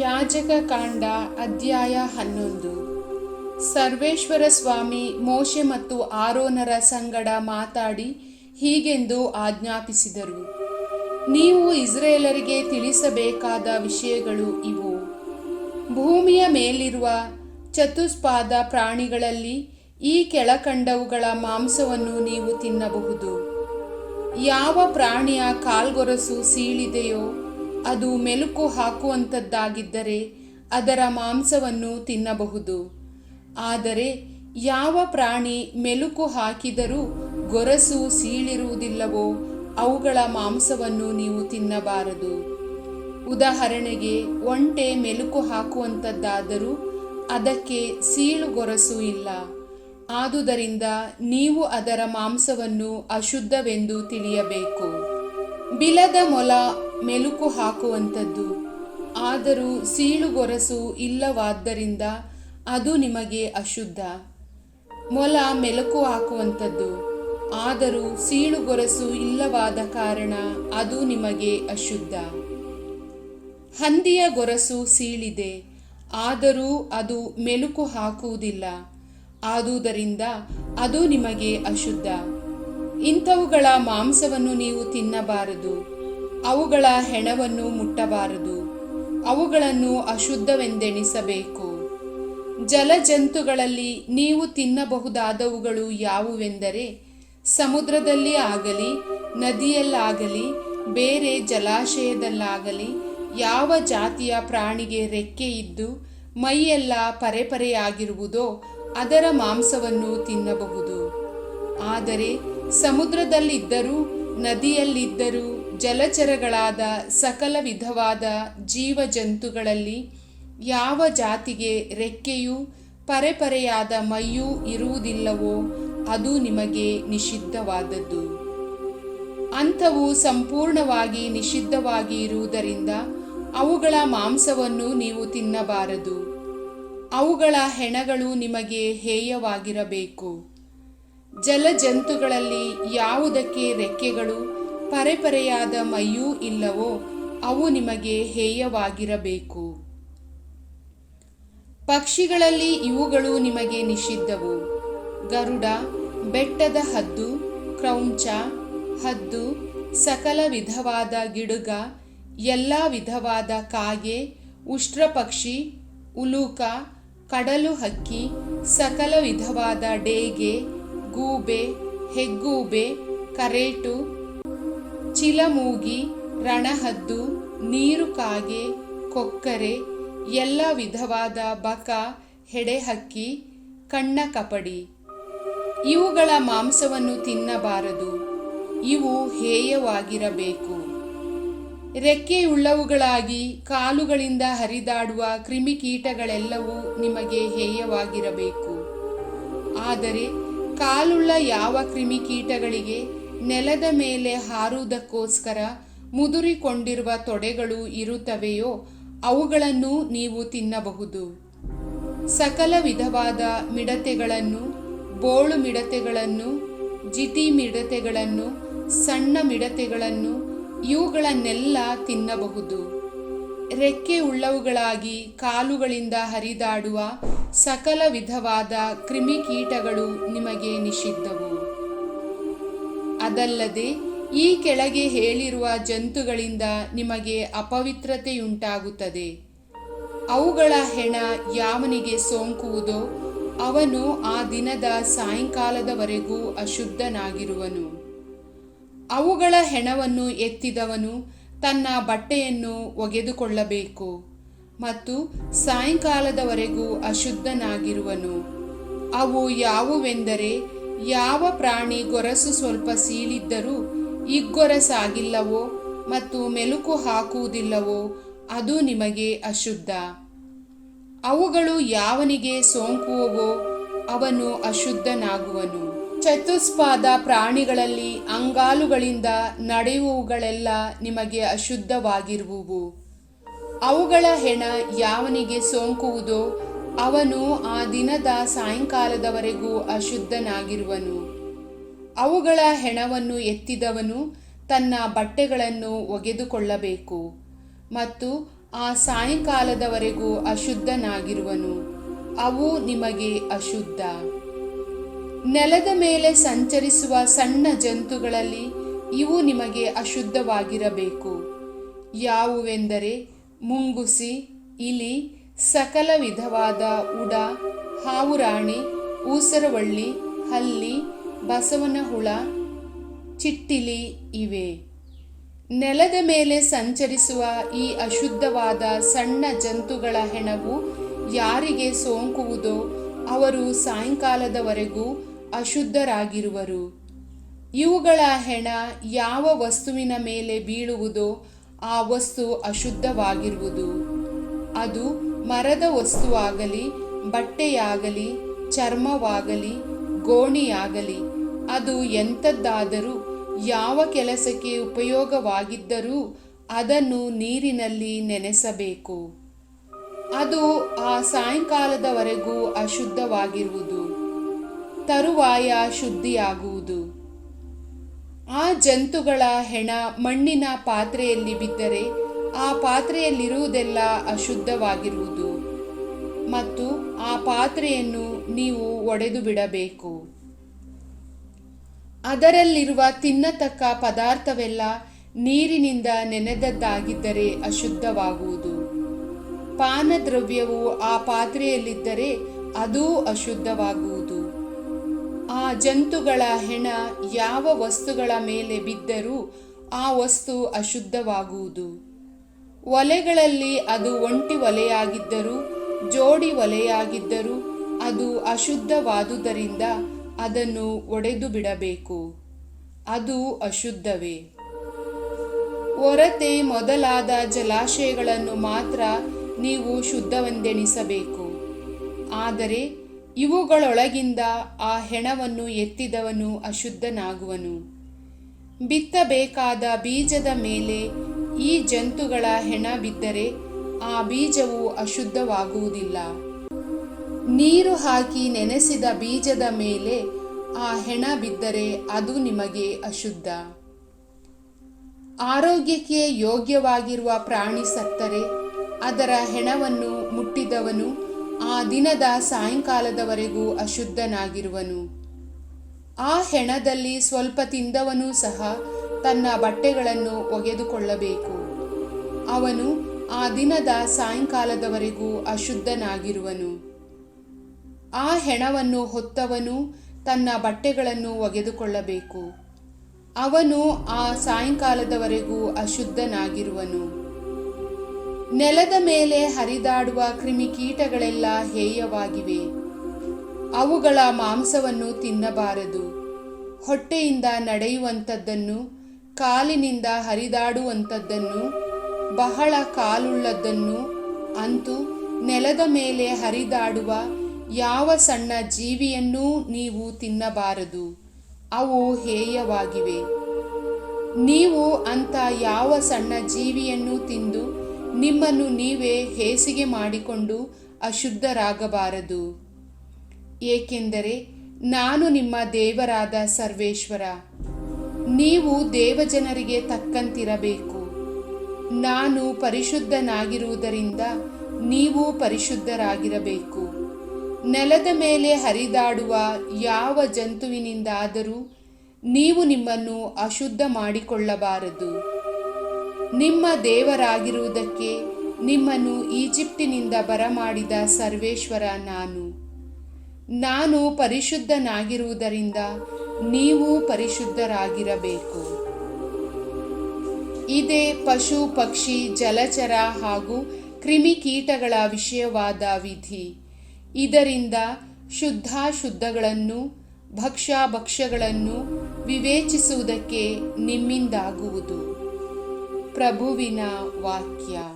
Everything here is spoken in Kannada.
ಯಾಜಕ ಕಾಂಡ ಅಧ್ಯಾಯ ಹನ್ನೊಂದು. ಸರ್ವೇಶ್ವರ ಸ್ವಾಮಿ ಮೋಶೆ ಮತ್ತು ಆರೋನರ ಸಂಗಡ ಮಾತಾಡಿ ಹೀಗೆಂದು ಆಜ್ಞಾಪಿಸಿದರು. ನೀವು ಇಸ್ರೇಲರಿಗೆ ತಿಳಿಸಬೇಕಾದ ವಿಷಯಗಳು ಇವು. ಭೂಮಿಯ ಮೇಲಿರುವ ಚತುಷ್ಪಾದ ಪ್ರಾಣಿಗಳಲ್ಲಿ ಈ ಕೆಳಕಂಡವುಗಳ ಮಾಂಸವನ್ನು ನೀವು ತಿನ್ನಬಹುದು. ಯಾವ ಪ್ರಾಣಿಯ ಕಾಲ್ಗೊರಸು ಸೀಳಿದೆಯೋ ಅದು ಮೆಲುಕು ಹಾಕುವಂಥದ್ದಾಗಿದ್ದರೆ ಅದರ ಮಾಂಸವನ್ನು ತಿನ್ನಬಹುದು. ಆದರೆ ಯಾವ ಪ್ರಾಣಿ ಮೆಲುಕು ಹಾಕಿದರೂ ಗೊರಸು ಸೀಳಿರುವುದಿಲ್ಲವೋ ಅವುಗಳ ಮಾಂಸವನ್ನು ನೀವು ತಿನ್ನಬಾರದು. ಉದಾಹರಣೆಗೆ ಒಂಟೆ ಮೆಲುಕು ಹಾಕುವಂಥದ್ದಾದರೂ ಅದಕ್ಕೆ ಸೀಳು ಗೊರಸು ಇಲ್ಲ. ಆದುದರಿಂದ ನೀವು ಅದರ ಮಾಂಸವನ್ನು ಅಶುದ್ಧವೆಂದು ತಿಳಿಯಬೇಕು. ಬಿಲದ ಮೊಲ ಮೆಲುಕು ಹಾಕುವಂಥದ್ದು. ಆದರೂ ಸೀಳುಗೊರಸು ಇಲ್ಲವಾದ್ದರಿಂದ ಅದು ನಿಮಗೆ ಅಶುದ್ಧ. ಮೊಲ ಮೆಲುಕು ಹಾಕುವಂಥದ್ದು. ಆದರೂ ಸೀಳುಗೊರಸು ಇಲ್ಲವಾದ ಕಾರಣ ಅದು ನಿಮಗೆ ಅಶುದ್ಧ. ಹಂದಿಯ ಗೊರಸು ಸೀಳಿದೆ. ಆದರೂ ಅದು ಮೆಲುಕು ಹಾಕುವುದಿಲ್ಲ. ಆದುದರಿಂದ ಅದು ನಿಮಗೆ ಅಶುದ್ಧ. ಇಂಥವುಗಳ ಮಾಂಸವನ್ನು ನೀವು ತಿನ್ನಬಾರದು. ಅವುಗಳ ಹೆಣವನ್ನು ಮುಟ್ಟಬಾರದು. ಅವುಗಳನ್ನು ಅಶುದ್ಧವೆಂದೆಣಿಸಬೇಕು. ಜಲಜಂತುಗಳಲ್ಲಿ ನೀವು ತಿನ್ನಬಹುದಾದವುಗಳು ಯಾವುವೆಂದರೆ, ಸಮುದ್ರದಲ್ಲಿ ಆಗಲಿ, ನದಿಯಲ್ಲಾಗಲಿ, ಬೇರೆ ಜಲಾಶಯದಲ್ಲಾಗಲಿ, ಯಾವ ಜಾತಿಯ ಪ್ರಾಣಿಗೆ ರೆಕ್ಕೆ ಇದ್ದು ಮೈಯೆಲ್ಲ ಪರೆಪರೆಯಾಗಿರುವುದೋ ಅದರ ಮಾಂಸವನ್ನು ತಿನ್ನಬಹುದು. ಆದರೆ ಸಮುದ್ರದಲ್ಲಿದ್ದರೂ, ನದಿಯಲ್ಲಿದ್ದರೂ ಜಲಚರಗಳಾದ ಸಕಲ ವಿಧವಾದ ಜೀವಜಂತುಗಳಲ್ಲಿ ಯಾವ ಜಾತಿಗೆ ರೆಕ್ಕೆಯೂ ಪರೆಪರೆಯಾದ ಮೈಯೂ ಇರುವುದಿಲ್ಲವೋ ಅದು ನಿಮಗೆ ನಿಷಿದ್ಧವಾದದ್ದು. ಅಂಥವು ಸಂಪೂರ್ಣವಾಗಿ ನಿಷಿದ್ಧವಾಗಿ ಇರುವುದರಿಂದ ಅವುಗಳ ಮಾಂಸವನ್ನು ನೀವು ತಿನ್ನಬಾರದು. ಅವುಗಳ ಹೆಣಗಳು ನಿಮಗೆ ಹೇಯವಾಗಿರಬೇಕು. ಜಲಜಂತುಗಳಲ್ಲಿ ಯಾವುದಕ್ಕೆ ರೆಕ್ಕೆಗಳು ಪರೆಪರೆಯಾದ ಮೈಯೂ ಇಲ್ಲವೋ, ಅವು ನಿಮಗೆ ಹೇಯವಾಗಿರಬೇಕು. ಪಕ್ಷಿಗಳಲ್ಲಿ ಇವುಗಳು ನಿಮಗೆ ನಿಷಿದ್ಧವು. ಗರುಡ, ಬೆಟ್ಟದ ಹದ್ದು, ಕ್ರೌಂಚ, ಹದ್ದು, ಸಕಲ ವಿಧವಾದ ಗಿಡುಗ, ಎಲ್ಲ ವಿಧವಾದ ಕಾಗೆ ಉಷ್ಟ್ರಪಕ್ಷಿ ಉಲೂಕ, ಕಡಲು ಹಕ್ಕಿ, ಸಕಲ ವಿಧವಾದ ಡೇಗೆ, ಗೂಬೆ, ಹೆಗ್ಗೂಬೆ, ಕರೇಟು ಚಿಲಮೂಗಿ, ರಣಹದ್ದು, ನೀರು ಕಾಗೆ, ಕೊಕ್ಕರೆ, ಎಲ್ಲ ವಿಧವಾದ ಬಕ, ಹೆಡೆಹಕ್ಕಿ, ಕಣ್ಣ ಕಪಡಿ. ಇವುಗಳ ಮಾಂಸವನ್ನು ತಿನ್ನಬಾರದು. ಇವು ಹೇಯವಾಗಿರಬೇಕು. ರೆಕ್ಕೆಯುಳ್ಳವುಗಳಾಗಿ ಕಾಲುಗಳಿಂದ ಹರಿದಾಡುವ ಕ್ರಿಮಿಕೀಟಗಳೆಲ್ಲವೂ ನಿಮಗೆ ಹೇಯವಾಗಿರಬೇಕು. ಆದರೆ ಕಾಲುಳ್ಳ ಯಾವ ಕ್ರಿಮಿಕೀಟಗಳಿಗೆ ನೆಲದ ಮೇಲೆ ಹಾರುವುದಕ್ಕೋಸ್ಕರ ಮುದುರಿಕೊಂಡಿರುವ ತೊಡೆಗಳು ಇರುತ್ತವೆಯೋ, ಅವುಗಳನ್ನು ನೀವು ತಿನ್ನಬಹುದು. ಸಕಲ ವಿಧವಾದ ಮಿಡತೆಗಳನ್ನು, ಬೋಳು ಮಿಡತೆಗಳನ್ನು ಜಿತಿ ಮಿಡತೆಗಳನ್ನು, ಸಣ್ಣ ಮಿಡತೆಗಳನ್ನು ಇವುಗಳನ್ನೆಲ್ಲ ತಿನ್ನಬಹುದು. ರೆಕ್ಕೆ ಉಳ್ಳವುಗಳಾಗಿ ಕಾಲುಗಳಿಂದ ಹರಿದಾಡುವ ಸಕಲ ವಿಧವಾದ ಕ್ರಿಮಿಕೀಟಗಳು ನಿಮಗೆ ನಿಷಿದ್ಧವು. ಅದಲ್ಲದೆ ಈ ಕೆಳಗೆ ಹೇಳಿರುವ ಜಂತುಗಳಿಂದ ನಿಮಗೆ ಅಪವಿತ್ರತೆಯುಂಟಾಗುತ್ತದೆ. ಅವುಗಳ ಹೆಣ ಯಾವನಿಗೆ ಸೋಂಕುವುದೋ ಅವನು ಆ ದಿನದ ಸಾಯಂಕಾಲದವರೆಗೂ ಅಶುದ್ಧನಾಗಿರುವನು. ಅವುಗಳ ಹೆಣವನ್ನು ಎತ್ತಿದವನು ತನ್ನ ಬಟ್ಟೆಯನ್ನು ಒಗೆದುಕೊಳ್ಳಬೇಕು ಮತ್ತು ಸಾಯಂಕಾಲದವರೆಗೂ ಅಶುದ್ಧನಾಗಿರುವನು. ಅವು ಯಾವುವೆಂದರೆ ಯಾವ ಪ್ರಾಣಿ ಗೊರಸು ಸ್ವಲ್ಪ ಸೀಳಿದ್ದರೂ ಇಗ್ಗೊರಸಾಗಿಲ್ಲವೋ ಮತ್ತು ಮೆಲುಕು ಹಾಕುವುದಿಲ್ಲವೋ ಅದು ನಿಮಗೆ ಅಶುದ್ಧ. ಅವುಗಳು ಯಾವನಿಗೆ ಸೋಂಕುವವೋ ಅವನು ಅಶುದ್ಧನಾಗುವನು. ಚತುಸ್ಪಾದ ಪ್ರಾಣಿಗಳಲ್ಲಿ ಅಂಗಾಲುಗಳಿಂದ ನಡೆಯುವವುಗಳೆಲ್ಲ ನಿಮಗೆ ಅಶುದ್ಧವಾಗಿರುವುವು. ಅವುಗಳ ಹೆಣ ಯಾವನಿಗೆ ಸೋಂಕುವುದೋ ಅವನು ಆ ದಿನದ ಸಾಯಂಕಾಲದವರೆಗೂ ಅಶುದ್ಧನಾಗಿರುವನು. ಅವುಗಳ ಹೆಣವನ್ನು ಎತ್ತಿದವನು ತನ್ನ ಬಟ್ಟೆಗಳನ್ನು ಒಗೆದುಕೊಳ್ಳಬೇಕು ಮತ್ತು ಆ ಸಾಯಂಕಾಲದವರೆಗೂ ಅಶುದ್ಧನಾಗಿರುವನು. ಅವು ನಿಮಗೆ ಅಶುದ್ಧ. ನೆಲದ ಮೇಲೆ ಸಂಚರಿಸುವ ಸಣ್ಣ ಜಂತುಗಳಲ್ಲಿ ಇವು ನಿಮಗೆ ಅಶುದ್ಧವಾಗಿರಬೇಕು. ಯಾವುವೆಂದರೆ, ಮುಂಗುಸಿ, ಇಲಿ ಸಕಲ ವಿಧವಾದ ಉಡ, ಹಾವುರಾಣಿ, ಊಸರವಳ್ಳಿ, ಹಲ್ಲಿ ಬಸವನ ಹುಳ ಚಿಟ್ಟಿಲಿ ಇವೆ. ನೆಲದ ಮೇಲೆ ಸಂಚರಿಸುವ ಈ ಅಶುದ್ಧವಾದ ಸಣ್ಣ ಜಂತುಗಳ ಹೆಣವು ಯಾರಿಗೆ ಸೋಂಕುವುದೋ ಅವರು ಸಾಯಂಕಾಲದವರೆಗೂ ಅಶುದ್ಧರಾಗಿರುವರು. ಇವುಗಳ ಹೆಣ ಯಾವ ವಸ್ತುವಿನ ಮೇಲೆ ಬೀಳುವುದೋ ಆ ವಸ್ತು ಅಶುದ್ಧವಾಗಿರುವುದು. ಅದು ಮರದ ವಸ್ತುವಾಗಲಿ, ಬಟ್ಟೆಯಾಗಲಿ, ಚರ್ಮವಾಗಲಿ, ಗೋಣಿಯಾಗಲಿ, ಅದು ಎಂಥದ್ದಾದರೂ, ಯಾವ ಕೆಲಸಕ್ಕೆ ಉಪಯೋಗವಾಗಿದ್ದರೂ ಅದನ್ನು ನೀರಿನಲ್ಲಿ ನೆನೆಸಬೇಕು. ಅದು ಆ ಸಾಯಂಕಾಲದವರೆಗೂ ಅಶುದ್ಧವಾಗಿರುವುದು. ತರುವಾಯ ಶುದ್ಧಿಯಾಗುವುದು. ಆ ಜಂತುಗಳ ಹೆಣ ಮಣ್ಣಿನ ಪಾತ್ರೆಯಲ್ಲಿ ಬಿದ್ದರೆ ಆ ಪಾತ್ರೆಯಲ್ಲಿರುವುದೆಲ್ಲ ಅಶುದ್ಧವಾಗಿರುವುದು. ಮತ್ತು ಆ ಪಾತ್ರೆಯನ್ನು ನೀವು ಒಡೆದು ಬಿಡಬೇಕು. ಅದರಲ್ಲಿರುವ ತಿನ್ನತಕ್ಕ ಪದಾರ್ಥವೆಲ್ಲ ನೀರಿನಿಂದ ನೆನೆದದ್ದಾಗಿದ್ದರೆ ಅಶುದ್ಧವಾಗುವುದು. ಪಾನದ್ರವ್ಯವು ಆ ಪಾತ್ರೆಯಲ್ಲಿದ್ದರೆ ಅದೂ ಅಶುದ್ಧವಾಗುವುದು. ಆ ಜಂತುಗಳ ಹೆಣ ಯಾವ ವಸ್ತುಗಳ ಮೇಲೆ ಬಿದ್ದರೂ ಆ ವಸ್ತು ಅಶುದ್ಧವಾಗುವುದು. ಒಲೆಗಳಲ್ಲಿ ಅದು ಒಂಟಿ ಒಲೆಯಾಗಿದ್ದರೂ ಜೋಡಿ ಒಲೆಯಾಗಿದ್ದರೂ ಅದು ಅಶುದ್ಧವಾದುದರಿಂದ ಅದನ್ನು ಒಡೆದು ಬಿಡಬೇಕು. ಅದು ಅಶುದ್ಧವೇ. ಹೊರತೆ ಮೊದಲಾದ ಜಲಾಶಯಗಳನ್ನು ಮಾತ್ರ ನೀವು ಶುದ್ಧವೆಂದೆಣಿಸಬೇಕು. ಆದರೆ ಇವುಗಳೊಳಗಿಂದ ಆ ಹೆಣವನ್ನು ಎತ್ತಿದವನು ಅಶುದ್ಧನಾಗುವನು. ಬಿತ್ತಬೇಕಾದ ಬೀಜದ ಮೇಲೆ ಈ ಜಂತುಗಳ ಹೆಣ ಬಿದ್ದರೆ ಆ ಬೀಜವು ಅಶುದ್ಧವಾಗುವುದಿಲ್ಲ. ನೀರು ಹಾಕಿ ನೆನೆಸಿದ ಬೀಜದ ಮೇಲೆ ಆ ಹೆಣ ಬಿದ್ದರೆ ಅದು ನಿಮಗೆ ಅಶುದ್ಧ. ಆರೋಗ್ಯಕ್ಕೆ ಯೋಗ್ಯವಾಗಿರುವ ಪ್ರಾಣಿ ಸತ್ತರೆ, ಅದರ ಹೆಣವನ್ನು ಮುಟ್ಟಿದವನು ಆ ದಿನದ ಸಾಯಂಕಾಲದವರೆಗೂ ಅಶುದ್ಧನಾಗಿರುವನು. ಆ ಹೆಣದಲ್ಲಿ ಸ್ವಲ್ಪ ತಿಂದವನೂ ಸಹ ತನ್ನ ಬಟ್ಟೆಗಳನ್ನು ಒಗೆದುಕೊಳ್ಳಬೇಕು. ಅವನು ಆ ದಿನದ ಸಾಯಂಕಾಲದವರೆಗೂ ಅಶುದ್ಧನಾಗಿರುವನು. ಆ ಹೆಣವನ್ನು ಹೊತ್ತವನು ತನ್ನ ಬಟ್ಟೆಗಳನ್ನು ಒಗೆದುಕೊಳ್ಳಬೇಕು. ಅವನು ಆ ಸಾಯಂಕಾಲದವರೆಗೂ ಅಶುದ್ಧನಾಗಿರುವನು. ನೆಲದ ಮೇಲೆ ಹರಿದಾಡುವ ಕ್ರಿಮಿಕೀಟಗಳೆಲ್ಲ ಹೇಯವಾಗಿವೆ. ಅವುಗಳ ಮಾಂಸವನ್ನು ತಿನ್ನಬಾರದು. ಹೊಟ್ಟೆಯಿಂದ ನಡೆಯುವಂಥದ್ದನ್ನು, ಕಾಲಿನಿಂದ ಹರಿದಾಡುವಂಥದ್ದನ್ನು ಬಹಳ ಕಾಲುಳ್ಳದ್ದನ್ನು ಅಂತೂ ನೆಲದ ಮೇಲೆ ಹರಿದಾಡುವ ಯಾವ ಸಣ್ಣ ಜೀವಿಯನ್ನೂ ನೀವು ತಿನ್ನಬಾರದು. ಅವು ಹೇಯವಾಗಿವೆ. ನೀವು ಅಂಥ ಯಾವ ಸಣ್ಣ ಜೀವಿಯನ್ನು ತಿಂದು ನಿಮ್ಮನ್ನು ನೀವೇ ಹೇಸಿಗೆ ಮಾಡಿಕೊಂಡು ಅಶುದ್ಧರಾಗಬಾರದು. ಏಕೆಂದರೆ ನಾನು ನಿಮ್ಮ ದೇವರಾದ ಸರ್ವೇಶ್ವರ. ನೀವು ದೇವಜನರಿಗೆ ತಕ್ಕಂತಿರಬೇಕು. ನಾನು ಪರಿಶುದ್ಧನಾಗಿರುವುದರಿಂದ ನೀವು ಪರಿಶುದ್ಧರಾಗಿರಬೇಕು. ನೆಲದ ಮೇಲೆ ಹರಿದಾಡುವ ಯಾವ ಜಂತುವಿನಿಂದಾದರೂ ನೀವು ನಿಮ್ಮನ್ನು ಅಶುದ್ಧ ಮಾಡಿಕೊಳ್ಳಬಾರದು. ನಿಮ್ಮ ದೇವರಾಗಿರುವುದಕ್ಕೆ ನಿಮ್ಮನ್ನು ಈಜಿಪ್ಟಿನಿಂದ ಬರಮಾಡಿದ ಸರ್ವೇಶ್ವರ ನಾನು. ನಾನು ಪರಿಶುದ್ಧನಾಗಿರುವುದರಿಂದ ನೀವು ಪರಿಶುದ್ಧರಾಗಿರಬೇಕು. ಇದೇ ಪಶು, ಪಕ್ಷಿ, ಜಲಚರ ಹಾಗೂ ಕ್ರಿಮಿಕೀಟಗಳ ವಿಷಯವಾದ ವಿಧಿ. ಇದರಿಂದ ಶುದ್ಧಾಶುದ್ಧಗಳನ್ನು, ಭಕ್ಷ್ಯಭಕ್ಷ್ಯಗಳನ್ನು ವಿವೇಚಿಸುವುದಕ್ಕೆ ನಿಮ್ಮಿಂದಾಗುವುದು. ಪ್ರಭುವಿನ ವಾಕ್ಯ.